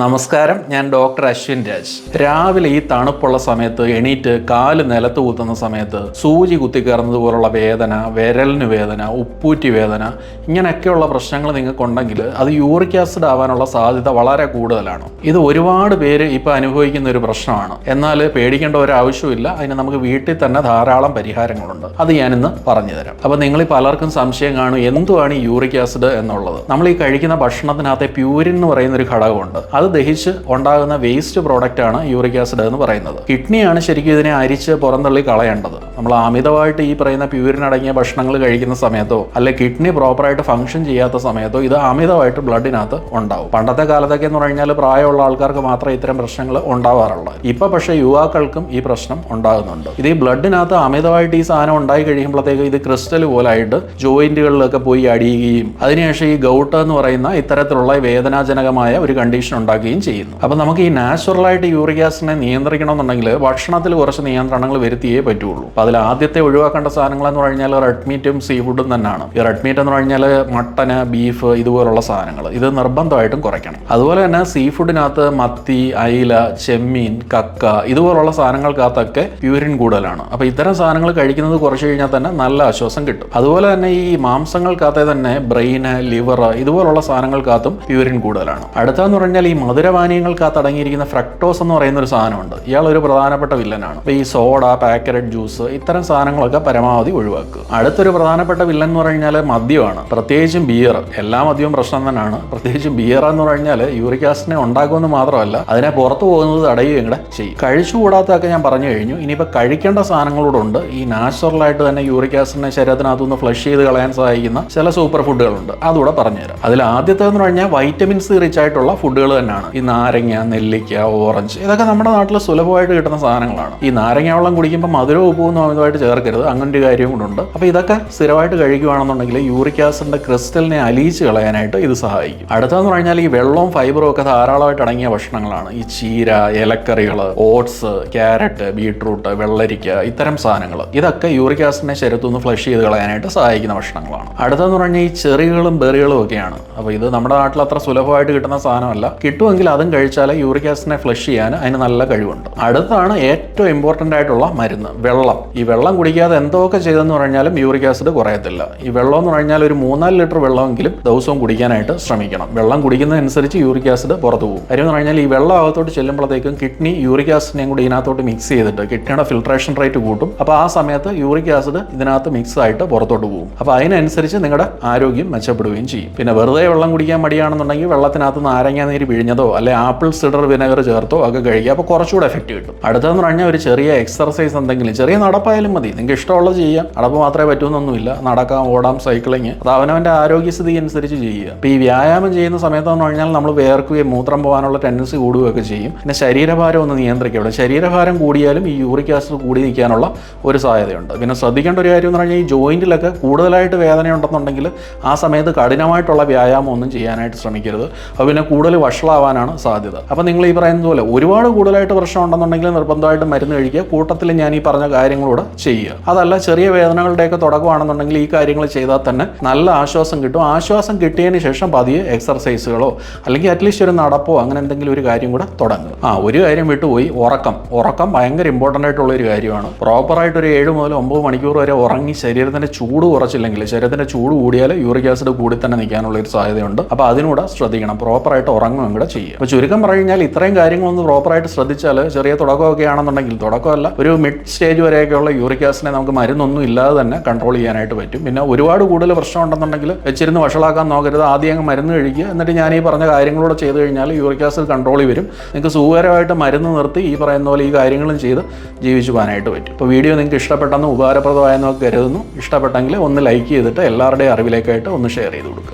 നമസ്കാരം. ഞാൻ ഡോക്ടർ അശ്വിൻ രാജ്. രാവിലെ ഈ തണുപ്പുള്ള സമയത്ത് എണീറ്റ് കാൽ നിലത്ത് കുത്തുന്ന സമയത്ത് സൂചി കുത്തിക്കയറുന്നത് പോലുള്ള വേദന വിരലിന് വേദന ഉപ്പൂറ്റി വേദന ഇങ്ങനെയൊക്കെയുള്ള പ്രശ്നങ്ങൾ നിങ്ങൾക്കുണ്ടെങ്കിൽ അത് യൂറിക് ആസിഡ് ആവാനുള്ള സാധ്യത വളരെ കൂടുതലാണ്. ഇത് ഒരുപാട് പേര് ഇപ്പോൾ അനുഭവിക്കുന്ന ഒരു പ്രശ്നമാണ്. എന്നാൽ പേടിക്കേണ്ട ഒരു ആവശ്യമില്ല അതിന് നമുക്ക് വീട്ടിൽ തന്നെ ധാരാളം പരിഹാരങ്ങളുണ്ട്. അത് ഞാനിന്ന് പറഞ്ഞുതരാം അപ്പോൾ നിങ്ങൾ പലർക്കും സംശയം കാണും എന്തുവാണ് ഈ യൂറിക് ആസിഡ് എന്നുള്ളത്? നമ്മൾ ഈ കഴിക്കുന്ന ഭക്ഷണത്തിനകത്തെ പ്യൂരിൻ എന്ന് പറയുന്ന ഒരു ഘടകമുണ്ട്. അത് ദഹിച്ച് ഉണ്ടാകുന്ന വേസ്റ്റ് പ്രോഡക്റ്റാണ് യൂറിക് ആസിഡ് എന്ന് പറയുന്നത്. കിഡ്നിയാണ് ശരിക്കും ഇതിനെ അരിച്ച് പുറന്തള്ളി കളയേണ്ടത്. നമ്മൾ അമിതമായിട്ട് ഈ പറയുന്ന പ്യൂരിനടങ്ങിയ ഭക്ഷണങ്ങൾ കഴിക്കുന്ന സമയത്തോ അല്ലെ കിഡ്നി പ്രോപ്പറായിട്ട് ഫംഗ്ഷൻ ചെയ്യാത്ത സമയത്തോ ഇത് അമിതമായിട്ട് ബ്ലഡിനകത്ത് ഉണ്ടാവും. പണ്ടത്തെ കാലത്തൊക്കെ എന്ന് പറഞ്ഞാൽ പ്രായമുള്ള ആൾക്കാർക്ക് മാത്രമേ ഇത്തരം പ്രശ്നങ്ങൾ ഉണ്ടാവാറുള്ളൂ. ഇപ്പൊ പക്ഷേ യുവാക്കൾക്കും ഈ പ്രശ്നം ഉണ്ടാകുന്നുണ്ട്. ഇത് ഈ ബ്ലഡിനകത്ത് അമിതമായിട്ട് ഈ സാധനം ഉണ്ടായി കഴിയുമ്പോഴത്തേക്ക് ഇത് ക്രിസ്റ്റൽ പോലായിട്ട് ജോയിന്റുകളിലൊക്കെ പോയി അടിയുകയും അതിനുശേഷം ഈ ഗൗട്ട് എന്ന് പറയുന്ന ഇത്തരത്തിലുള്ള വേദനാജനകമായ ഒരു കണ്ടീഷൻ ഉണ്ടാക്കുകയും ചെയ്യുന്നു. അപ്പോൾ നമുക്ക് ഈ നാച്ചുറലായിട്ട് യൂറിക് ആസിഡിനെ നിയന്ത്രിക്കണമെന്നുണ്ടെങ്കിൽ ഭക്ഷണത്തിൽ കുറച്ച് നിയന്ത്രണങ്ങൾ വരുത്തിയേ പറ്റുള്ളൂ. അതിൽ ആദ്യത്തെ ഒഴിവാക്കേണ്ട സാധനങ്ങളെന്ന് പറഞ്ഞാൽ റെഡ് മീറ്റും സീ ഫുഡും തന്നെയാണ്. ഈ റെഡ് മീറ്റ് എന്ന് പറഞ്ഞാൽ മട്ടന് ബീഫ് ഇതുപോലുള്ള സാധനങ്ങൾ. ഇത് നിർബന്ധമായിട്ടും കുറയ്ക്കണം. അതുപോലെ തന്നെ സീ ഫുഡിനകത്ത് മത്തി അയില ചെമ്മീൻ കക്ക ഇതുപോലുള്ള സാധനങ്ങൾക്കകത്തൊക്കെ പ്യൂരിൻ കൂടുതലാണ്. അപ്പോൾ ഇത്തരം സാധനങ്ങൾ കഴിക്കുന്നത് കുറച്ച് കഴിഞ്ഞാൽ തന്നെ നല്ല ആശ്വാസം കിട്ടും. അതുപോലെ തന്നെ ഈ മാംസങ്ങൾക്കകത്തെ തന്നെ ബ്രെയിന് ലിവർ ഇതുപോലുള്ള സാധനങ്ങൾക്കകത്തും പ്യൂരിൻ കൂടുതലാണ്. അടുത്തതെന്ന് പറഞ്ഞാൽ ഈ മധുരപാനീയങ്ങൾക്കകത്ത് അടങ്ങിയിരിക്കുന്ന ഫ്രക്ടോസ് എന്ന് പറയുന്ന ഒരു സാധനമുണ്ട്. ഇയാൾ ഒരു പ്രധാനപ്പെട്ട വില്ലനാണ്. ഈ സോഡ പാക്കറ്റ് ജ്യൂസ് ഇത്തരം സാധനങ്ങളൊക്കെ പരമാവധി ഒഴിവാക്കുക. അടുത്തൊരു പ്രധാനപ്പെട്ട വില്ലൻ എന്ന് കഴിഞ്ഞാൽ മദ്യമാണ്. പ്രത്യേകിച്ചും ബിയർ എല്ലാ മദ്യവും പ്രശ്നം തന്നെയാണ്. പ്രത്യേകിച്ചും ബിയർ എന്ന് പറഞ്ഞാൽ യൂറിക് ആസിഡിനെ ഉണ്ടാക്കുമെന്ന് മാത്രമല്ല അതിനെ പുറത്തു പോകുന്നത് തടയുകയും കൂടെ ചെയ്യും. കഴിച്ചുകൂടാത്തതൊക്കെ ഞാൻ പറഞ്ഞു കഴിഞ്ഞു. ഇനിയിപ്പോൾ കഴിക്കേണ്ട സാധനങ്ങളോടുണ്ട് ഈ നാച്ചുറലായിട്ട് തന്നെ യൂറിക് ആസിഡിനെ ശരീരത്തിനകത്തുനിന്ന് ഫ്ലഷ് ചെയ്ത് കളയാൻ സഹായിക്കുന്ന ചില സൂപ്പർ ഫുഡുകളുണ്ട് അതുകൂടെ പറഞ്ഞുതരാം. അതിൽ ആദ്യത്തെ എന്ന് പറഞ്ഞാൽ വൈറ്റമിൻസ് റിച്ച് ആയിട്ടുള്ള ഫുഡുകൾ തന്നെയാണ്. ഈ നാരങ്ങ നെല്ലിക്ക ഓറഞ്ച് ഇതൊക്കെ നമ്മുടെ നാട്ടിൽ സുലഭമായിട്ട് കിട്ടുന്ന സാധനങ്ങളാണ്. ഈ നാരങ്ങ വെള്ളം കുടിക്കുമ്പോൾ മധുരവും ഉപ്പും അമിതമായിട്ട് ചേർക്കരുത്. അങ്ങനെ ഒരു കാര്യം കൂടെ അപ്പോൾ ഇതൊക്കെ സ്ഥിരമായിട്ട് കഴിക്കുകയാണെന്നുണ്ടെങ്കിൽ യൂറിക് ആസിഡിന്റെ ക്രിസ്റ്റലിനെ അലിയിച്ച് കളയാനായിട്ട് ഇത് സഹായിക്കും. അടുത്തതെന്ന് പറഞ്ഞാൽ ഈ വെള്ളവും ഫൈബറും ഒക്കെ ധാരാളമായിട്ട് അടങ്ങിയ ഭക്ഷണങ്ങളാണ്. ഈ ചീര ഇലക്കറികൾ ഓട്സ് ക്യാരറ്റ് ബീട്രൂട്ട് വെള്ളരിക്ക ഇത്തരം സാധനങ്ങൾ ഇതൊക്കെ യൂറിക് ആസിഡിനെ ശരീരത്തുനിന്ന് ഫ്ലഷ് ചെയ്ത് കളയാനായിട്ട് സഹായിക്കുന്ന ഭക്ഷണങ്ങളാണ്. അടുത്തതെന്ന് പറഞ്ഞാൽ ഈ ചെറികളും ബെറികളും ഒക്കെയാണ്. അപ്പോൾ ഇത് നമ്മുടെ നാട്ടിൽ അത്ര സുലഭമായിട്ട് കിട്ടുന്ന സാധനമല്ല. കിട്ടുമെങ്കിൽ അതും കഴിച്ചാൽ യൂറിക് ആസിഡിനെ ഫ്ലഷ് ചെയ്യാൻ അതിന് നല്ല കഴിവുണ്ട്. അടുത്താണ് ഏറ്റവും ഇമ്പോർട്ടന്റ് ആയിട്ടുള്ള മരുന്ന് വെള്ളം. ഈ വെള്ളം കുടിക്കാതെ എന്തൊക്കെ ചെയ്തെന്ന് പറഞ്ഞാലും യൂറിക് ആസിഡ് കുറയത്തില്ല. ഈ വെള്ളം എന്ന് പറഞ്ഞാൽ ഒരു മൂന്നാൽ ലിറ്റർ വെള്ളമെങ്കിലും ദിവസവും കുടിക്കാനായിട്ട് ശ്രമിക്കണം. വെള്ളം കുടിക്കുന്നതനുസരിച്ച് യൂറിക് ആസിഡ് പുറത്തു പോകും. കാര്യം എന്ന് പറഞ്ഞാൽ ഈ വെള്ളം അകത്തോട്ട് ചെല്ലുമ്പോഴത്തേക്കും കിഡ്നി യൂറിക് ആസിഡിനെയും കൂടി ഇതിനകത്തോട്ട് മിക്സ് ചെയ്തിട്ട് കിഡ്നിയുടെ ഫിൽട്രേഷൻ റേറ്റ് കൂട്ടും. അപ്പോൾ ആ സമയത്ത് യൂറിക് ആസിഡ് ഇതിനകത്ത് മിക്സ് ആയിട്ട് പുറത്തോട്ട് പോകും. അപ്പോൾ അതിനനുസരിച്ച് നിങ്ങളുടെ ആരോഗ്യം മെച്ചപ്പെടുകയും ചെയ്യും. പിന്നെ വെറുതെ വെള്ളം കുടിക്കാൻ മടിയാണെന്നുണ്ടെങ്കിൽ വെള്ളത്തിനകത്ത് നാരങ്ങ നീര് പിഴിഞ്ഞതോ അല്ലെ ആപ്പിൾ സിഡർ വിനെഗർ ചേർത്തോ ഒക്കെ കഴിക്കുക. അപ്പോൾ കുറച്ചുകൂടെ എഫക്റ്റ് കിട്ടും. അടുത്തതെന്ന് പറഞ്ഞാൽ ഒരു ചെറിയ എക്സർസൈസ് എന്തെങ്കിലും ചെറിയ നടപ്പായാലും മതി. നിങ്ങൾക്ക് ഇഷ്ടമുള്ളത് ചെയ്യാം. നടപ്പ് മാത്രമേ പറ്റുമെന്നൊന്നുമില്ല നടക്കാം ഓടാം സൈക്ലിങ്. അത് അവനവന്റെ ആരോഗ്യസ്ഥിതി അനുസരിച്ച് ചെയ്യുക. അപ്പോൾ ഈ വ്യായാമം ചെയ്യുന്ന സമയത്ത് എന്ന് പറഞ്ഞാൽ നമ്മൾ വേർക്കുകയും മൂത്രം പോകാനുള്ള ടെൻഡൻസി കൂടുകയൊക്കെ ചെയ്യും. പിന്നെ ശരീരഭാരം ഒന്ന് നിയന്ത്രിക്കുക ഇവിടെ ശരീരഭാരം കൂടിയാലും ഈ യൂറിക് ആസിഡ് കൂടി നിൽക്കാനുള്ള ഒരു സാധ്യതയുണ്ട്. പിന്നെ ശ്രദ്ധിക്കേണ്ട ഒരു കാര്യം എന്ന് പറഞ്ഞാൽ ഈ ജോയിന്റിലൊക്കെ കൂടുതലായിട്ട് വേദന ഉണ്ടെന്നുണ്ടെങ്കിൽ ആ സമയത്ത് കഠിനമായിട്ടുള്ള വ്യായാമം ഒന്നും ചെയ്യാനായിട്ട് ശ്രമിക്കരുത്. അപ്പോൾ പിന്നെ കൂടുതൽ വഷളാവാനാണ് സാധ്യത. അപ്പോൾ നിങ്ങൾ ഈ പറയുന്നത് പോലെ ഒരുപാട് കൂടുതലായിട്ട് പ്രശ്നം ഉണ്ടെന്നുണ്ടെങ്കിൽ നിർബന്ധമായിട്ട് മരുന്ന് കഴിക്കുക. കൂട്ടത്തിൽ ഞാൻ ഈ പറഞ്ഞ കാര്യങ്ങളൂടെ ചെയ്യുക. അതല്ല ചെറിയ വേദനകളുടെയൊക്കെ തുടക്കമാണെന്നുണ്ടെങ്കിൽ ഈ കാര്യങ്ങൾ ചെയ്താൽ തന്നെ നല്ല ആശ്വാസം കിട്ടും. ആശ്വാസം കിട്ടിയതിന് ശേഷം പതിയെ എക്സർസൈസുകളോ അല്ലെങ്കിൽ അറ്റ്ലീസ്റ്റ് ഒരു നടപ്പോ അങ്ങനെ എന്തെങ്കിലും ഒരു കാര്യം കൂടെ തുടങ്ങുക. ആ ഒരു കാര്യം വിട്ടുപോയി. ഉറക്കം. ഉറക്കം ഭയങ്കര ഇമ്പോർട്ടന്റ് ആയിട്ടുള്ള ഒരു കാര്യമാണ്. പ്രോപ്പറായിട്ട് ഒരു ഏഴ് മുതൽ ഒമ്പത് മണിക്കൂർ വരെ ഉറങ്ങി ശരീരത്തിന്റെ ചൂട് കുറച്ചില്ലെങ്കിൽ ശരീരത്തിന്റെ ചൂട് കൂടിയാൽ യൂറിക് ആസിഡ് കൂടി തന്നെ നിൽക്കാനുള്ള ഒരു സാധ്യതയുണ്ട്. അപ്പോൾ അതിനൂടെ ശ്രദ്ധിക്കണം. പ്രോപ്പറായിട്ട് ഉറങ്ങുകയും കൂടെ ചെയ്യുക. അപ്പോൾ ചുരുക്കം പറഞ്ഞു കഴിഞ്ഞാൽ ഇത്രയും കാര്യങ്ങളൊന്ന് പ്രോപ്പറായിട്ട് ശ്രദ്ധിച്ചാൽ ചെറിയ തുടക്കമൊക്കെ ആണെന്നുണ്ടെങ്കിൽ തുടക്കമല്ല ഒരു മിഡ് സ്റ്റേജ് വരെയൊക്കെയുള്ള യൂറിക് ആസിഡിനെ നമുക്ക് മരുന്നൊന്നും ഇല്ലാതെ തന്നെ കൺട്രോൾ ചെയ്യാനായിട്ട് പറ്റും. പിന്നെ ഒരുപാട് കൂടുതൽ പ്രശ്നം ഉണ്ടെന്നുണ്ടെങ്കിൽ വെച്ചിരുന്ന് വഷളാക്കാൻ നോക്കരുത്. ആദ്യം അങ്ങ് മരുന്ന് കഴിക്കുക. എന്നിട്ട് ഞാൻ ഈ പറഞ്ഞ കാര്യങ്ങളൂടെ ചെയ്ത് കഴിഞ്ഞാൽ യൂറിക് ആസിഡ് കൺട്രോളിൽ വരും. നിങ്ങൾക്ക് സുഖകരമായിട്ട് മരുന്ന് നിർത്തി ഈ പറയുന്ന പോലെ ഈ കാര്യങ്ങളും ചെയ്ത് ജീവിച്ചു പോകാനായിട്ട് പറ്റും. ഇപ്പോൾ വീഡിയോ നിങ്ങൾക്ക് ഇഷ്ടപ്പെട്ടെന്ന് ഉപകാരപ്രദമായെന്നൊക്കെ കരുതുന്നു. ഇഷ്ടപ്പെട്ടെങ്കിൽ ഒന്ന് ലൈക്ക് ചെയ്തിട്ട് എല്ലാവരുടെയും അറിവിലേക്കായിട്ട് ഒന്ന് ഷെയർ ചെയ്ത് കൊടുക്കുക.